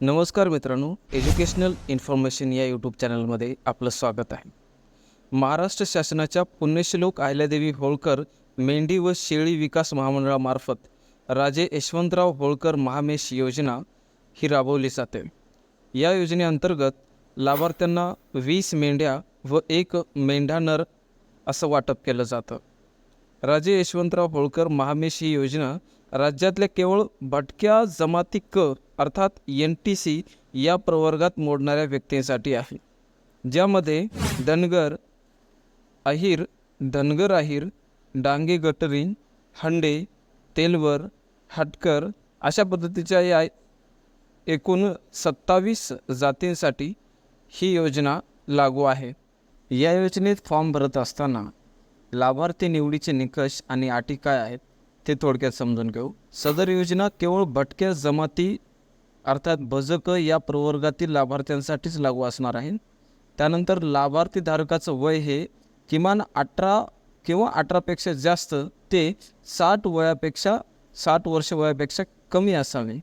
नमस्कार मित्रांनो educational information या यूट्यूब चॅनलमध्ये आपलं स्वागत आहे. महाराष्ट्र शासनाच्या पुण्यश्लोक अहिल्यादेवी होळकर मेंढी व शेळी विकास महामंडळामार्फत राजे यशवंतराव होळकर महामेश योजना ही राबवली जाते. या योजनेअंतर्गत लाभार्थ्यांना वीस मेंढ्या व एक मेंढा नर असं वाटप केलं जातं. राजे यशवंतराव होळकर महामेश ही योजना राज्यातल्या केवळ भटक्या जमाती क अर्थात एन टी सी या प्रवर्गात मोडणाऱ्या व्यक्तींसाठी आहे. ज्यामध्ये धनगर अहिर धनगर अहिर डांगे गटरी हंडे तेलवर हटकर अशा पद्धतीच्या या एकूण सत्तावीस जातींसाठी ही योजना लागू आहे. या योजनेत फॉर्म भरत असताना लाभार्थी निवडीचे निकष आणि अटी काय आहेत? ते थोडक्यात समजून घेऊ. सदर योजना केवळ भटक्या जमाती अर्थात भजकं या प्रवर्गातील लाभार्थ्यांसाठीच लागू असणार आहे. त्यानंतर लाभार्थी धारकाचं वय हे किमान अठरा किंवा अठरापेक्षा जास्त ते साठ वयापेक्षा साठ वर्ष वयापेक्षा कमी असावे.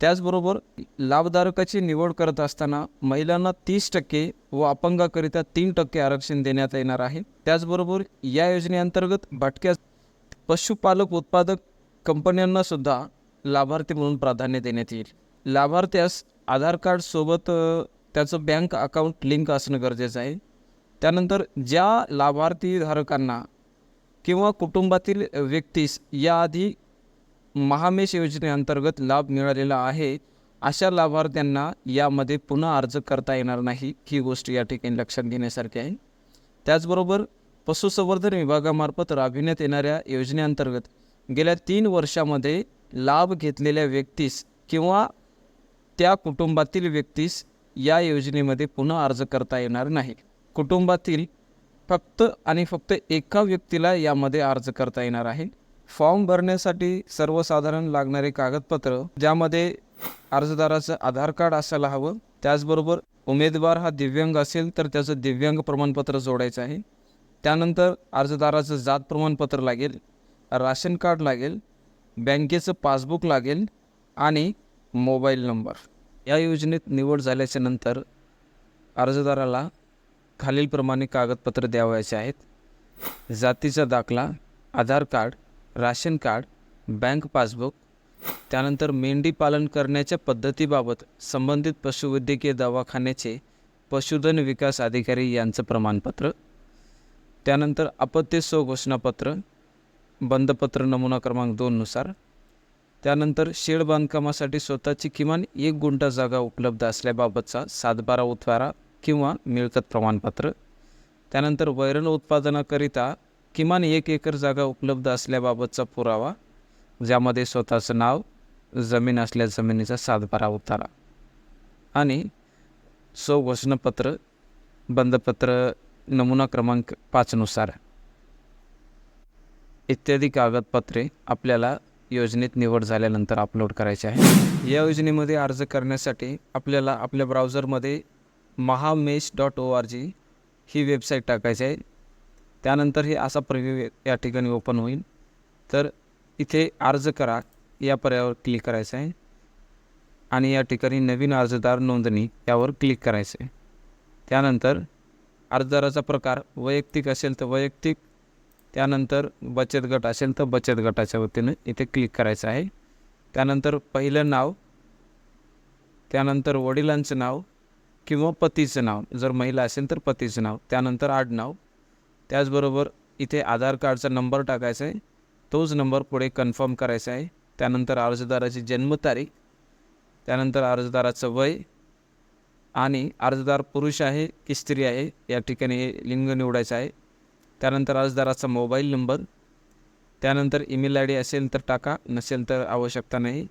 त्याचबरोबर लाभधारकाची निवड करत असताना महिलांना तीस टक्के व अपंगाकरिता तीन टक्के आरक्षण देण्यात येणार आहे. त्याचबरोबर या योजनेअंतर्गत भटक्या पशुपालक उत्पादक कंपन्यांना सुद्धा लाभार्थी म्हणून प्राधान्य देण्यात येईल. लाभार्थ्यास आधार कार्ड सोबत त्याचं बँक अकाउंट लिंक असणं गरजेचं आहे. त्यानंतर ज्या लाभार्थी धारकांना किंवा कुटुंबातील व्यक्तीस याआधी महामेश योजनेअंतर्गत लाभ मिळालेला आहे अशा लाभार्थ्यांना यामध्ये पुन्हा अर्ज करता येणार नाही ही गोष्ट या ठिकाणी लक्षात घेण्यासारखी आहे. त्याचबरोबर पशुसंवर्धन विभागामार्फत राबविण्यात येणाऱ्या योजनेअंतर्गत गेल्या तीन वर्षामध्ये लाभ घेतलेल्या व्यक्तीस किंवा त्या कुटुंबातील व्यक्तीस या योजनेमध्ये पुन्हा अर्ज करता येणार नाही. कुटुंबातील फक्त आणि फक्त एका व्यक्तीला यामध्ये अर्ज करता येणार आहे. फॉर्म भरण्यासाठी सर्वसाधारण लागणारे कागदपत्र ज्यामध्ये अर्जदाराचं आधार कार्ड असायला हवं. त्याचबरोबर उमेदवार हा दिव्यांग असेल तर त्याचं दिव्यांग प्रमाणपत्र जोडायचं आहे. त्यानंतर अर्जदाराचं जात प्रमाणपत्र लागेल राशन कार्ड लागेल बँकेचं पासबुक लागेल आणि मोबाईल नंबर. या योजनेत निवड झाल्याच्यानंतर अर्जदाराला खालीलप्रमाणे कागदपत्र द्यावायचे आहेत. जातीचा दाखला Aadhaar card ration card bank passbook त्यानंतर मेंढी पालन करण्याच्या पद्धतीबाबत संबंधित पशुवैद्यकीय दवाखान्याचे पशुधन विकास अधिकारी यांचं प्रमाणपत्र त्यानंतर अपत्य स्वघोषणापत्र बंदपत्र नमुना क्रमांक दोननुसार त्यानंतर शेड बांधकामासाठी स्वतःची किमान एक गुंठा जागा उपलब्ध असल्याबाबतचा सातबारा उतारा किंवा मिळकत प्रमाणपत्र. त्यानंतर वैरण उत्पादनाकरिता किमान एक एकर जागा उपलब्ध असल्याबाबतचा पुरावा ज्यामध्ये स्वतःचं नाव जमीन असल्या जमिनीचा सातबारा उतारा. आणि स्वघोषणापत्र बंदपत्र नमुना क्रमांक पाचनुसार इत्यादी कागदपत्रे आपल्याला योजनेत निवड झाल्यानंतर अपलोड करायचे आहे या योजनेमध्ये अर्ज करण्यासाठी आपल्याला आपल्या ब्राउझरमध्ये Mahamesh dot O R G ही वेबसाईट टाकायची आहे. त्यानंतर हे असा प्रिव्ह्यू या ठिकाणी ओपन होईल. तर इथे अर्ज करा या पर्यायावर क्लिक करायचं आहे. आणि या ठिकाणी नवीन अर्जदार नोंदणी यावर क्लिक करायचं आहे. त्यानंतर अर्जदाराचा प्रकार वैयक्तिक असेल तर वैयक्तिक त्यानंतर बचत गट असेल तर बचत गटाच्या वतीनं इथे क्लिक करायचं आहे. त्यानंतर पहिलं नाव त्यानंतर वडिलांचं नाव किंवा पतीचं नाव. जर महिला असेल तर पतीचं नाव. त्यानंतर आडनाव त्याचबरोबर इथे आधार कार्डचा नंबर टाकायचा आहे. तोच नंबर पुढे कन्फर्म करायचा आहे. त्यानंतर अर्जदाराची जन्मतारीख त्यानंतर अर्जदाराचं वय आणि अर्जदार पुरुष आहे की स्त्री आहे या ठिकाणी लिंग निवडायचं आहे. त्यानंतर अर्जदाराचा मोबाईल नंबर त्यानंतर ईमेल आय डी असेल तर टाका नसेल तर आवश्यकता नाही.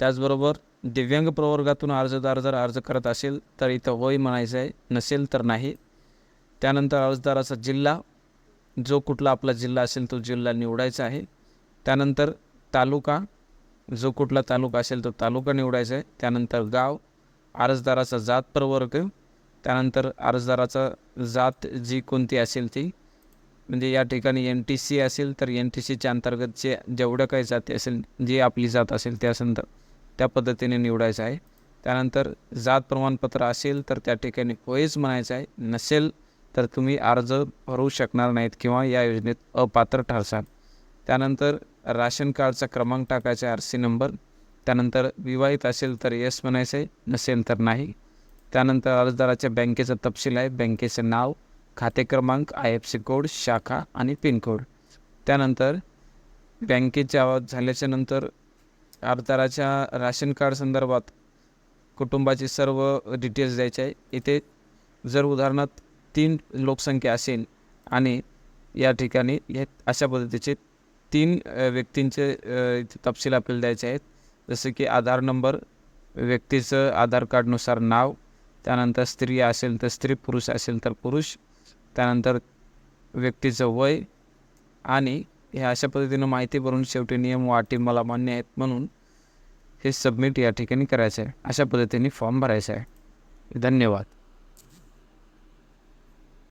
त्याचबरोबर दिव्यांग प्रवर्गातून अर्जदार जर अर्ज करत असेल तर इथं वय म्हणायचं आहे नसेल तर नाही. त्यानंतर अर्जदाराचा जिल्हा जो कुठला आपला जिल्हा असेल तो जिल्हा निवडायचा आहे. त्यानंतर तालुका जो कुठला तालुका असेल तो तालुका निवडायचा आहे. त्यानंतर गाव अर्जदाराचा जात प्रवर्ग त्यानंतर अर्जदाराचा जात जी कोणती असेल ती म्हणजे या ठिकाणी एन टी सी असेल तर एन टी सीच्या अंतर्गत जे जेवढं काही जाती असेल जी आपली जात असेल त्या संद त्या पद्धतीने निवडायचं आहे. त्यानंतर जात प्रमाणपत्र असेल तर त्या ठिकाणी होयच म्हणायचं आहे. नसेल तर तुम्ही अर्ज भरू शकणार नाहीत किंवा या योजनेत अपात्र ठरसाल. त्यानंतर राशन कार्डचा क्रमांक टाकायचा आहे आर सी नंबर. त्यानंतर विवाहित असेल तर येस म्हणायचं आहे नसेल तर नाही. त्यानंतर अर्जदाराच्या बँकेचा तपशील आहे बँकेचं नाव खाते क्रमांक आय एफ सी कोड शाखा आणि पिनकोड त्यानंतर बँकेची आवाज झाल्याच्यानंतर अर्जदाराच्या राशन कार्ड संदर्भात कुटुंबाचे सर्व डिटेल्स द्यायचे आहे. इथे जर उदाहरणार्थ तीन लोकसंख्या असेल आणि या ठिकाणी हे अशा पद्धतीचे तीन व्यक्तींचे तपशील आपल्याला द्यायचे आहेत. जसं की आधार नंबर व्यक्तीचं आधार कार्डनुसार नाव त्यानंतर स्त्री असेल तर स्त्री पुरुष असेल तर पुरुष त्यानंतर व्यक्तीचं वय आणि हे अशा पद्धतीनं माहिती भरून शेवटी नियम व अटी मला मान्य आहेत म्हणून हे सबमिट या ठिकाणी करायचं आहे. अशा पद्धतीने फॉर्म भरायचा आहे. धन्यवाद.